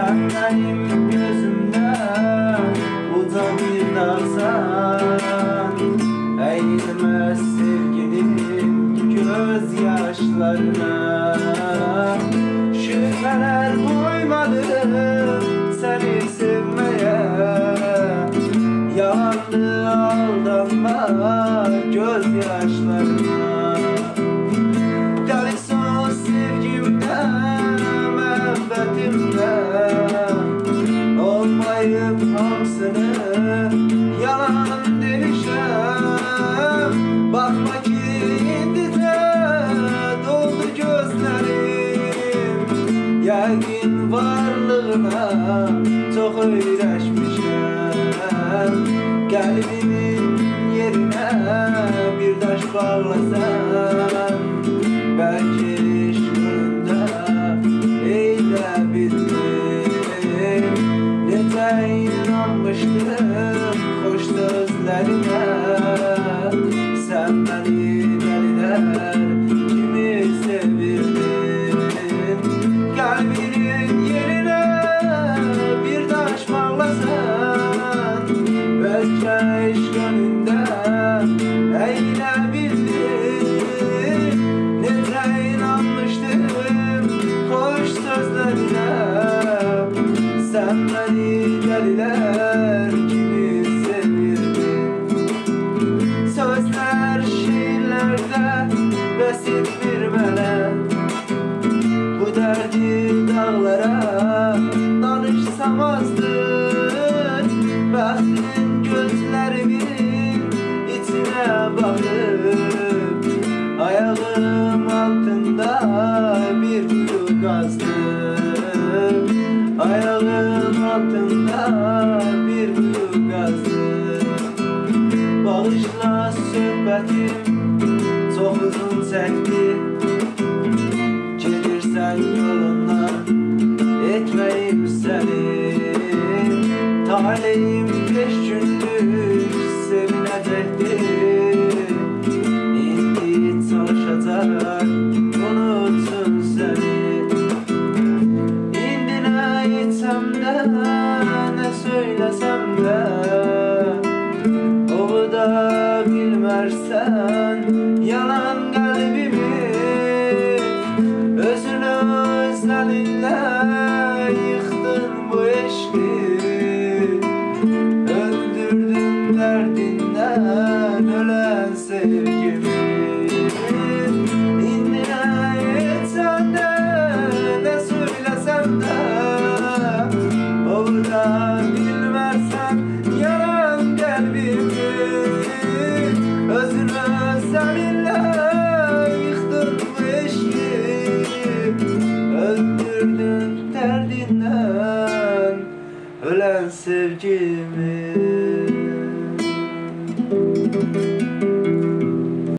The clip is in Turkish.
Sen benim gözümde uca bir dağsan Eğilme sevgilim göz yaşlarına Şüpheler koymadım seni sevmeye. Yalandı aldanma göz Yəqin varlığına çok öyrəşmişəm Qəlbimin yerine bir daş bağlasan beni deliler gibi sevirdin Sözler şiirlerde basit bir melek Bu derdi dağlara danışsam azdır Bəxtin gözlərimin içine bakıp söhbətim çox uzun çəkdi Gedirsən yolundan etməyim səni Taleyim beş günlük sevinəcəkdi İndi çalışacaq unutsun səni İndi nə etsəm də, nə söyləsəm də sarsan Yalan kalbimi. Özünü özleninle Yıktın bu eşki. Öldürdün derdinden Ölen sevgimi. Senden ne söylesem de Olur Ölen sevgimi